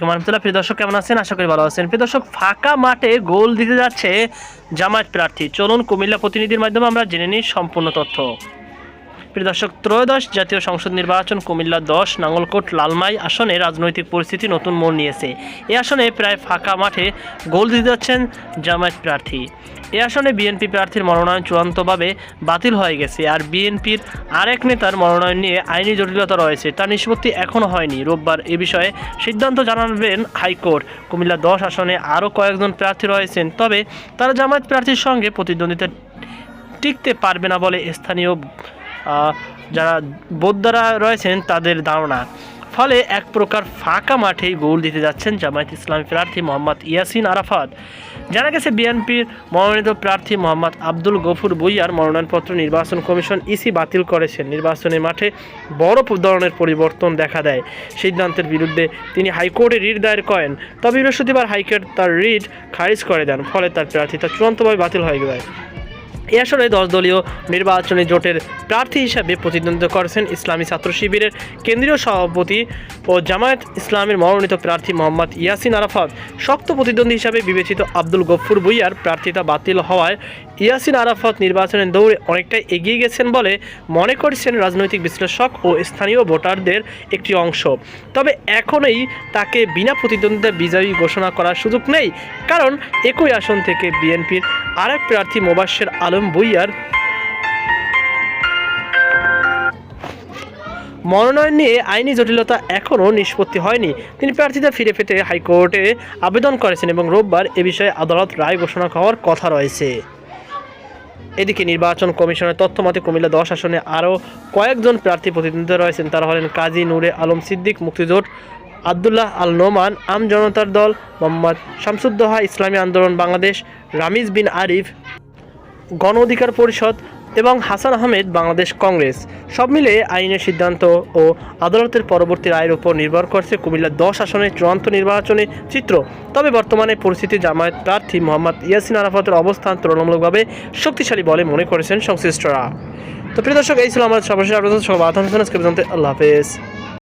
রহমতুল্লাহ প্রিয় দর্শক, কেমন আছেন? আশা করি ভালো আছেন। প্রিয় দর্শক, ফাঁকা মাঠে গোল দিতে যাচ্ছে জামায়াত প্রার্থী। চলুন কুমিল্লা প্রতিনিধির মাধ্যমে আমরা জেনে নিই সম্পূর্ণ তথ্য। প্রিয় দর্শক ত্রয়োদশ জাতীয় সংসদ নির্বাচন কুমিল্লা দশ, নাঙ্গলকোট, লালমাই আসনে রাজনৈতিক পরিস্থিতি নতুন মোড় নিয়েছে। এই আসনে প্রায় ফাঁকা মাঠে গোল দিতে যাচ্ছেন জামায়াত প্রার্থী। এ আসনে বিএনপি প্রার্থীর মনোনয়ন চূড়ান্তভাবে বাতিল হয়ে গেছে আর বিএনপির আরেক নেতার মনোনয়ন নিয়ে আইনি জটিলতা রয়েছে। তার নিষ্পত্তি এখনও হয়নি। রোববার এ বিষয়ে সিদ্ধান্ত জানাবেন হাইকোর্ট। কুমিল্লা দশ আসনে আরও কয়েকজন প্রার্থী রয়েছেন, তবে তারা জামায়াত প্রার্থীর সঙ্গে প্রতিদ্বন্দ্বিতা টিকতে পারবে না বলে স্থানীয় যারা বোদ্ধারা রয়েছেন তাদের ধারণা। ফলে এক প্রকার ফাঁকা মাঠে গোল দিতে যাচ্ছেন জামায়াত ইসলামী প্রার্থী মোহাম্মদ ইয়াসিন আরাফাত। জানা গেছে, বিএনপির মনোনীত প্রার্থী মোহাম্মদ আব্দুল গফুর বইয়ার মনোনয়নপত্র নির্বাচন কমিশন ইসি বাতিল করেছেন। নির্বাচনের মাঠে বড় ধরনের পরিবর্তন দেখা দেয়। সিদ্ধান্তের বিরুদ্ধে তিনি হাইকোর্টে রিট দায়ের করেন। তবে বৃহস্পতিবার হাইকোর্ট তার রিট খারিজ করে দেন, ফলে তার প্রার্থিতা চূড়ান্তভাবে বাতিল হয়ে যায় এ আসরে দশ দলীয় নির্বাচনী জোটের প্রার্থী হিসাবে প্রতিদ্বন্দ্বিতা করেছেন ইসলামী ছাত্র শিবিরের কেন্দ্রীয় সভাপতি ও জামায়াত ইসলামের মনোনীত প্রার্থী মোহাম্মদ ইয়াসিন আরাফাত। শক্ত প্রতিদ্বন্দ্বী হিসাবে বিবেচিত আব্দুল গফুর বুইয়ার প্রার্থিতা বাতিল হওয়ায় ইয়াসিন আরাফাত নির্বাচনের দৌড়ে অনেকটাই এগিয়ে গেছেন বলে মনে করছেন রাজনৈতিক বিশ্লেষক ও স্থানীয় ভোটারদের একটি অংশ। তবে এখনই তাকে বিনা প্রতিদ্বন্দ্বিতা বিজয়ী ঘোষণা করার সুযোগ নেই, কারণ একই আসন থেকে বিএনপির আরেক প্রার্থী মোবাশ্বের আলম বুইয়ার মনোনয়ন নিয়ে আইনি জটিলতা এখনও নিষ্পত্তি হয়নি। তিনি প্রার্থিতা ফিরে পেতে হাইকোর্টে আবেদন করেছেন এবং রোববার এ বিষয়ে আদালত রায় ঘোষণা হওয়ার কথা রয়েছে। এদিকে নির্বাচন কমিশনের তথ্য মতে কুমিল্লা দশ আসনে আরও কয়েকজন প্রার্থী প্রতিদ্বন্দ্বিতা রয়েছেন। তারা হলেন কাজী নূরে আলম সিদ্দিক, মুক্তিজোট আবদুল্লাহ আল নোমান, আম জনতার দল, মোহাম্মদ শামসুদ্দোহা, ইসলামী আন্দোলন বাংলাদেশ, রামিজ বিন আরিফ গণ অধিকার পরিষদ এবং হাসান আহমেদ বাংলাদেশ কংগ্রেস। সব মিলে আইনের সিদ্ধান্ত ও আদালতের পরবর্তী রায়ের উপর নির্ভর করছে কুমিল্লা দশ আসনের চূড়ান্ত নির্বাচনী চিত্র। তবে বর্তমানে পরিস্থিতি জামায়াত প্রার্থী মোহাম্মদ ইয়াসিন আরাফাতের অবস্থান তুলনামূলকভাবে শক্তিশালী বলে মনে করেছেন সংশ্লিষ্টরা। তো প্রিয় দর্শক, এই ছিল আমার সর্বশেষ আপনাদের সব আল্লাহ হাফেজ।